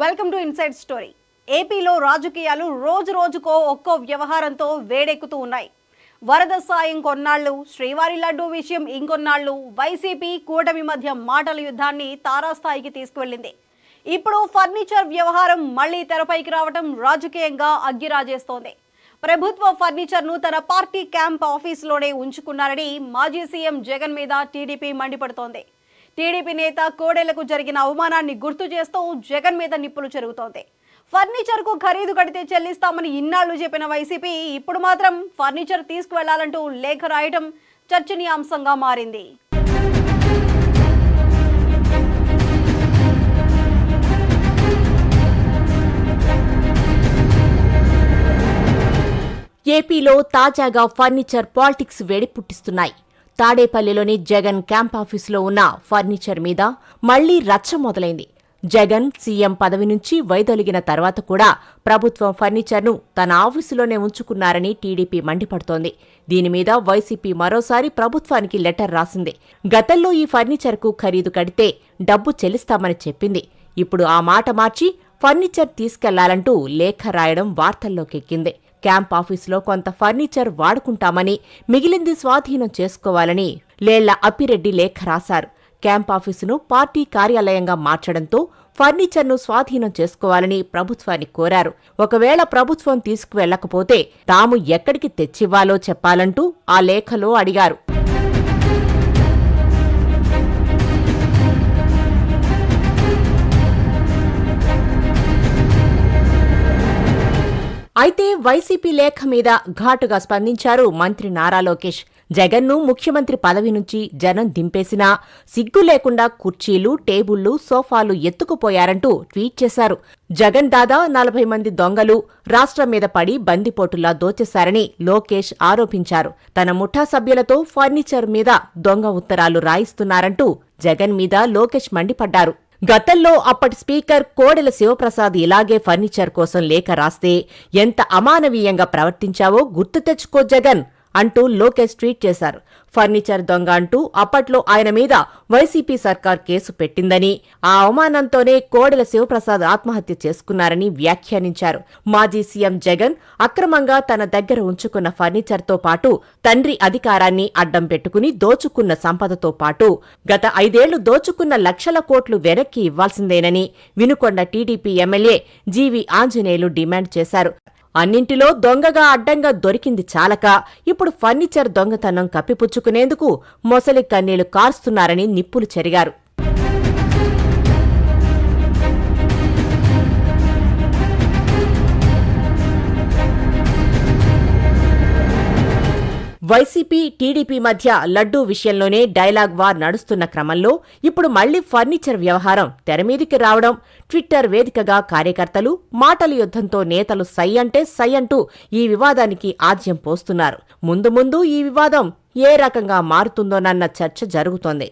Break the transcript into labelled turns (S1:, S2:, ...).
S1: Welcome to inside story ఏపీలో రాజకీయాలు రోజు రోజుకో ఒక్కో వ్యవహారంతో వేడెక్కుతూ ఉన్నాయి. వరద సాయం కొన్నాళ్ళు శ్రీవారి లడ్డు విషయం ఇంకొన్నాళ్ళు వైసీపీ కూటమి మధ్య మాటల యుద్ధాన్ని తారాస్థాయికి తీసుకువెళ్ళింది. ఇప్పుడు ఫర్నిచర్ వ్యవహారం మళ్ళీ తెరపైకి రావడం రాజకీయంగా అగ్గిరాజేస్తోంది. ప్రభుత్వ ఫర్నిచర్ను తన పార్టీ క్యాంప్ ఆఫీసులోనే ఉంచుకున్నారని మాజీ సీఎం జగన్ మీద టీడీపీ మండిపడుతోంది. టీడీపీ నేత కోడేలకు జరిగిన అవమానాన్ని గుర్తు చేస్తూ జగన్ మీద నిప్పులు చెరుగుతోంది. ఫర్నిచర్కు ఖరీదు కడితే చెల్లిస్తామని ఇన్నాళ్ళు చెప్పిన వైసీపీ ఇప్పుడు మాత్రం ఫర్నిచర్ తీసుకువెళ్ళాలంటూ లేఖ రాయడం చర్చనీయాంశంగా మారింది.
S2: ఏపీలో తాజాగా ఫర్నిచర్ పాలిటిక్స్ వేడి పుట్టిస్తున్నాయి. తాడేపల్లిలోని జగన్ క్యాంప్ ఆఫీసులో ఉన్న ఫర్నిచర్ మీద మళ్ళీ రచ్చ మొదలైంది. జగన్ సీఎం పదవి నుంచి వైదొలిగిన తర్వాత కూడా ప్రభుత్వం ఫర్నిచర్ను తన ఆఫీసులోనే ఉంచుకున్నారని టీడీపీ మండిపడుతోంది. దీని మీద వైసీపీ మరోసారి ప్రభుత్వానికి లెటర్ రాసింది. గతంలో ఈ ఫర్నిచర్కు ఖరీదు కడితే డబ్బు చెల్లిస్తామని చెప్పింది. ఇప్పుడు ఆ మాట మార్చి ఫర్నిచర్ తీసుకెళ్ళాలంటూ లేఖ రాయడం వార్తల్లోకెక్కింది. క్యాంప్ ఆఫీసులో కొంత ఫర్నిచర్ వాడుకుంటామని మిగిలింది స్వాధీనం చేసుకోవాలని లేళ్ళ అప్పిరెడ్డి లేఖ రాశారు. క్యాంప్ ఆఫీసును పార్టీ కార్యాలయంగా మార్చడంతో ఫర్నిచర్ను స్వాధీనం చేసుకోవాలని ప్రభుత్వాన్ని కోరారు. ఒకవేళ ప్రభుత్వం తీసుకువెళ్ళకపోతే తాము ఎక్కడికి తెచ్చివ్వాలో చెప్పాలంటూ ఆ లేఖలో అడిగారు. అయితే వైసీపీ లేఖ మీద ఘాటుగా స్పందించారు మంత్రి నారా లోకేష్. జగన్ను ముఖ్యమంత్రి పదవి నుంచి జనం దింపేసినా సిగ్గు లేకుండా కుర్చీలు టేబుళ్ళు సోఫాలు ఎత్తుకుపోయారంటూ ట్వీట్ చేశారు. జగన్ దాదా నలభై మంది దొంగలు రాష్ట్రం మీద పడి బందిపోటులా దోచేశారని లోకేష్ ఆరోపించారు. తన ముఠా సభ్యులతో ఫర్నిచర్ మీద దొంగ ఉత్తరాలు రాయిస్తున్నారంటూ జగన్ మీద లోకేష్ మండిపడ్డారు. గతంలో అప్పటి స్పీకర్ కోడెల శివప్రసాద్ ఇలాగే ఫర్నిచర్ కోసం లేఖ రాస్తే ఎంత అమానవీయంగా ప్రవర్తించావో గుర్తు తెచ్చుకో జగన్. అంటూ లోకేష్ ట్వీట్ చేశారు. ఫర్నిచర్ దొంగ అంటూ అప్పట్లో ఆయన మీద వైసీపీ సర్కార్ కేసు పెట్టిందని ఆ అవమానంతోనే కోడెల శివప్రసాద్ ఆత్మహత్య చేసుకున్నారని వ్యాఖ్యానించారు. మాజీ సీఎం జగన్ అక్రమంగా తన దగ్గర ఉంచుకున్న ఫర్నిచర్తో పాటు తండ్రి అధికారాన్ని అడ్డం పెట్టుకుని దోచుకున్న సంపదతో పాటు గత ఐదేళ్ళు దోచుకున్న లక్షల కోట్లు వెనక్కి ఇవ్వాల్సిందేనని Vinukonda TDP MLA GV Anjaneyulu demand చేశారు. అన్నింటిలో దొంగగా అడ్డంగా దొరికింది చాలక. ఇప్పుడు ఫర్నిచర్ దొంగతనం కప్పిపుచ్చుకునేందుకు మొసలి కన్నీళ్ళు కార్స్తున్నారని నిప్పులు చెరిగారు. వైసీపీ టీడీపీ మధ్య లడ్డూ విషయంలోనే డైలాగ్ వార్ నడుస్తున్న క్రమంలో ఇప్పుడు మళ్ళీ ఫర్నిచర్ వ్యవహారం తెరమీదికి రావడం ట్విట్టర్ వేదికగా కార్యకర్తలు మాటల యుద్ధంతో నేతలు సై అంటే సై అంటూ ఈ వివాదానికి ఆజ్యం పోస్తున్నారు. ముందు ముందు ఈ వివాదం ఏ రకంగా మారుతుందోనన్న చర్చ జరుగుతోంది.